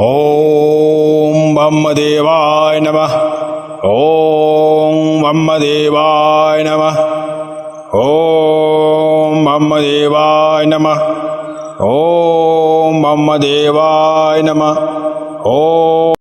ॐ ब्रह्मदेवाय नमः। ॐ ब्रह्मदेवाय नमः। ॐ ब्रह्मदेवाय नमः। ॐ ब्रह्मदेवाय नमः। ॐ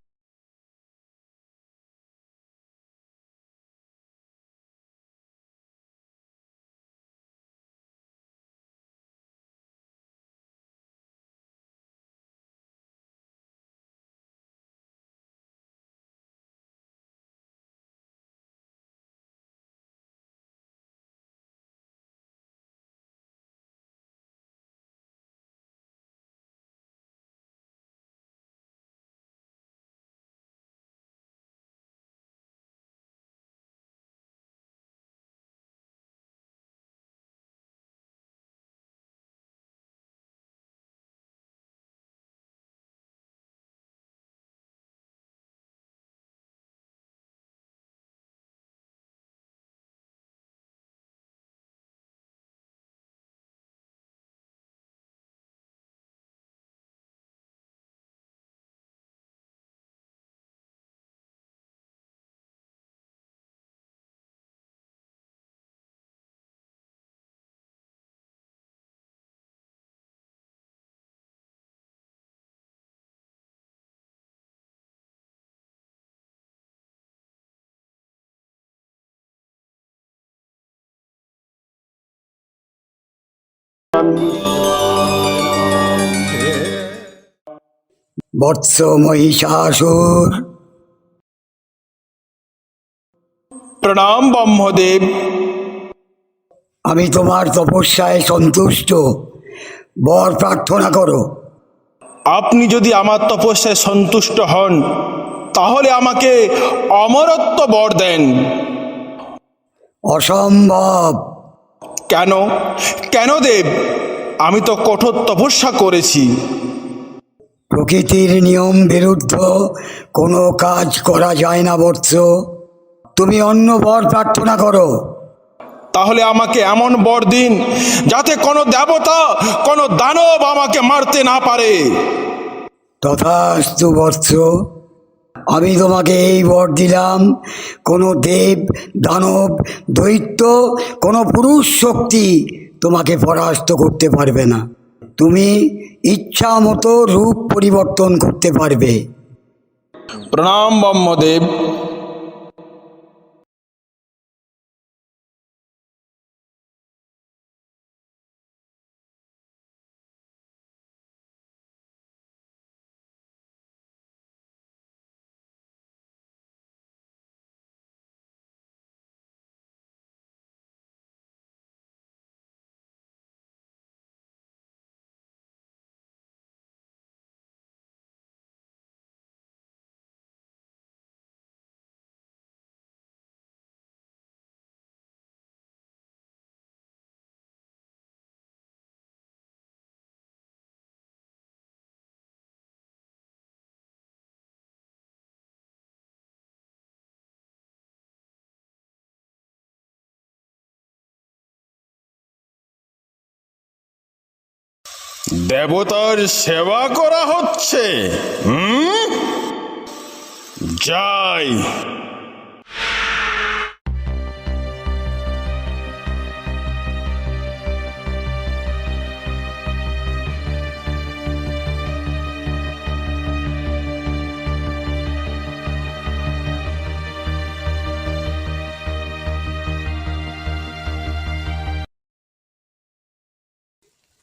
বৎস মহিষাসুর প্রণাম ব্রহ্মদেব। আমি তোমার তপস্যায় সন্তুষ্ট। বর প্রার্থনা করো। আপনি যদি আমার তপস্যায় সন্তুষ্ট হন তাহলে আমাকে অমরত্ব বর দেন। অসম্ভব। কেন? কেন দেব? আমি তো কঠোর তপস্যা করেছি। প্রকৃতির নিয়ম বিরুদ্ধ কোনো কাজ করা যায় না বৎস। তুমি অন্য বর প্রার্থনা করো। তাহলে আমাকে এমন বর দিন যাতে কোনো দেবতা কোনো দানব আমাকে মারতে না পারে। তথাস্তু বৎস। আমি তোমাকে এই বর দিলাম। কোনো দেব, দানব, দৈত্য, কোনো পুরুষ শক্তি তোমাকে পরাস্ত করতে পারবে না। তুমি ইচ্ছা মতো রূপ পরিবর্তন করতে পারবে। প্রণাম ব্রহ্মদেব। দেবতার সেবা করা হচ্ছে হুম? যাই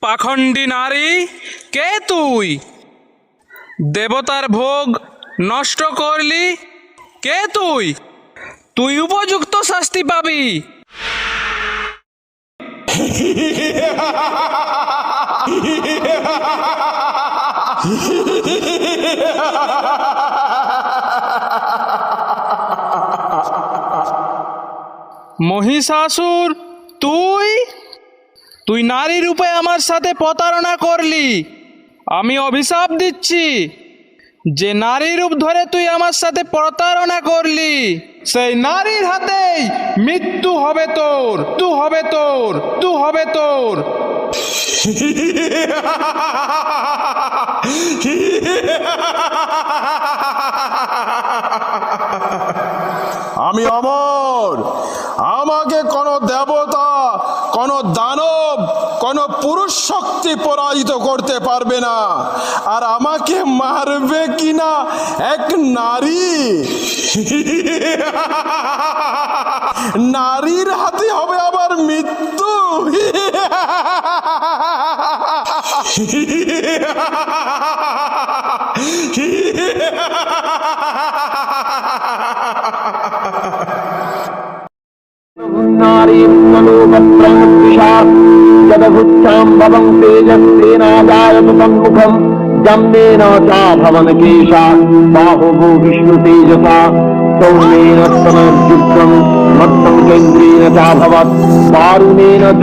পাখণ্ডী নারী, কে তুই? দেবতার ভোগ নষ্ট করলি, কে তুই? তুই উপযুক্ত শাস্তি পাবি। মহিষাসুর, তুই? তুই নারী রূপে আমার সাথে প্রতারণা করলি। আমি অভিশাপ দিচ্ছি। যে নারী রূপ ধরে তুই আমার সাথে প্রতারণা করলি, সেই নারীর হাতেই মৃত্যু হবে তোর, তু হবে তোর, তু হবে তোর। আমি অমর। আমাকে কোনো দেবতা কোনো দানব, কোনো পুরুষ শক্তি পরাজিত করতে পারবে না। আর আমাকে মারবে কিনা এক নারী। নারীর হাতে হবে আবার মৃত্যু। नारीन्द्रलोकत्रयोद्विषात् जदभुच्छाम् भवम् तेजस्तेनाजायतु तम् मुखम् जम्बेन च भवन केशात् बाहुभो विष्णुतेजसा। सौम्येन स्तनद्युक्तम् मत्सङ्केन्द्रेण चाभवत्। वारुणेन च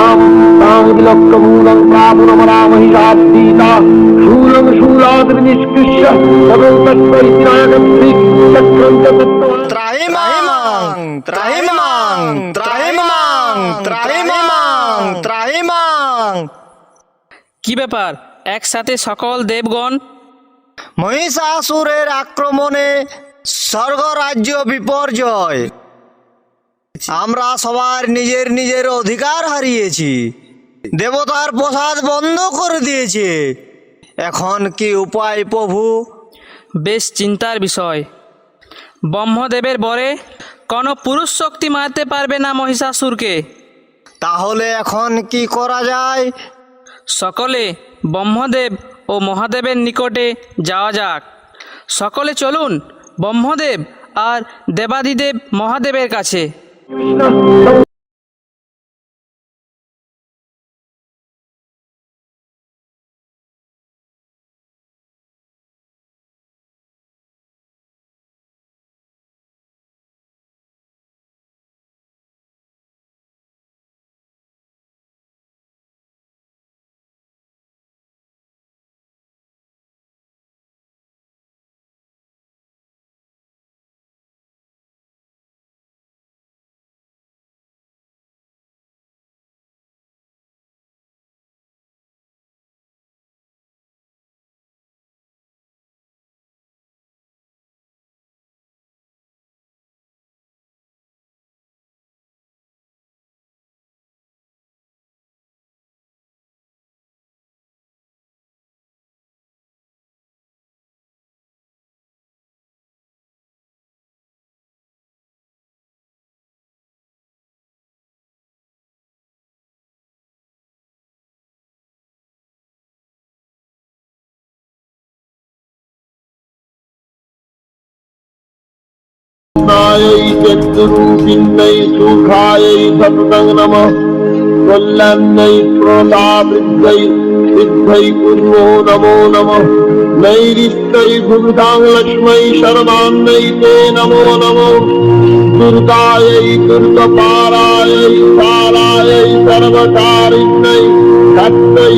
समस्तदेवानां तेजराशि समुद्धराम् तां विलक्कमूलं प्रापुरमरामहिषाब्दीता शूलं शूलाद्रिनिष्कृष्य तदौ तत्त्वैज्ञानं चक्रं च तत्त्वा ত্রাহিমাং ত্রাহিমাং ত্রাহিমাং ত্রাহিমাং ত্রাহিমাং কি ব্যাপার একসাথে সকল দেবগণ মহিষাসুরের আক্রমণে স্বর্গরাজ্য বিপর্যয় আমরা সবার নিজের নিজের অধিকার হারিয়েছি। দেবতার প্রসাদ বন্ধ করে দিয়েছে। এখন কি উপায় প্রভু? বেশ চিন্তার বিষয়। ব্রহ্মদেবের বরে কোনো পুরুষ শক্তি মারতে পারবে না মহিষাসুরকে। তাহলে এখন কি করা যায়? সকলে ব্রহ্মদেব ও মহাদেবের নিকটে যাওয়া যাক। সকলে চলুন ব্রহ্মদেব আর দেবাদিদেব মহাদেবের কাছে। Krishna. चतुरूपिण्यै सुखायै सततं नमः कल्याण्यै प्रणतावृद्ध्यै सिद्धै कुर्मो नमो नमः नैरिष्टै भुवितां लक्ष्मै शरदान्नै ते नमो नमो दुर्गायै दुर्गपारायै सारायै सर्वकारिण्यै सत्यै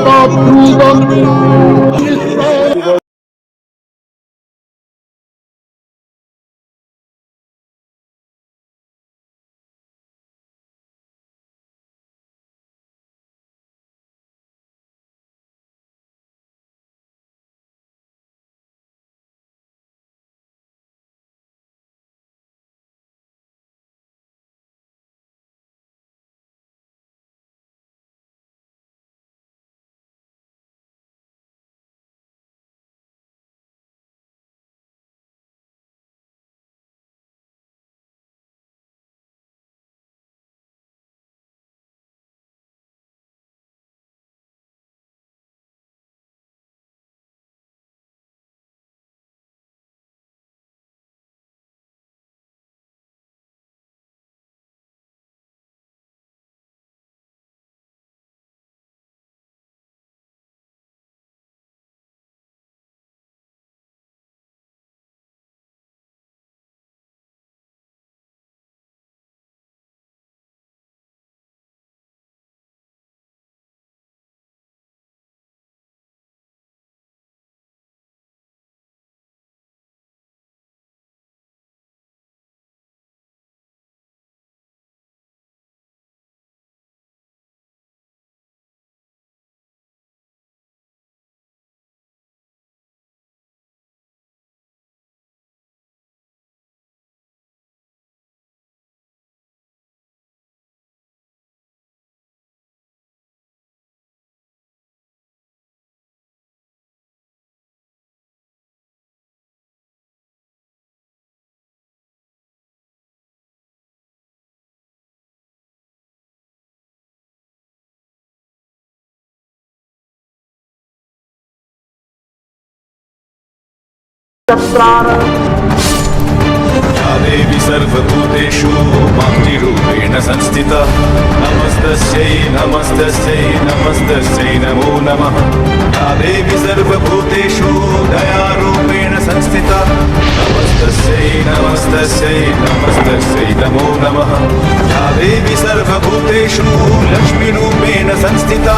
Of देवी सर्वभूतेषु मातृरूपेण संस्थिता नमस्तस्यै नमस्तस्यै नमस्तस्यै नमो नमः या देवी सर्वभूतेषु दयारूपेण संस्थिता नमस्तस्यै नमस्तस्यै नमस्तस्यै नमो नमः या देवी सर्वभूतेषु लक्ष्मीरूपेण संस्थिता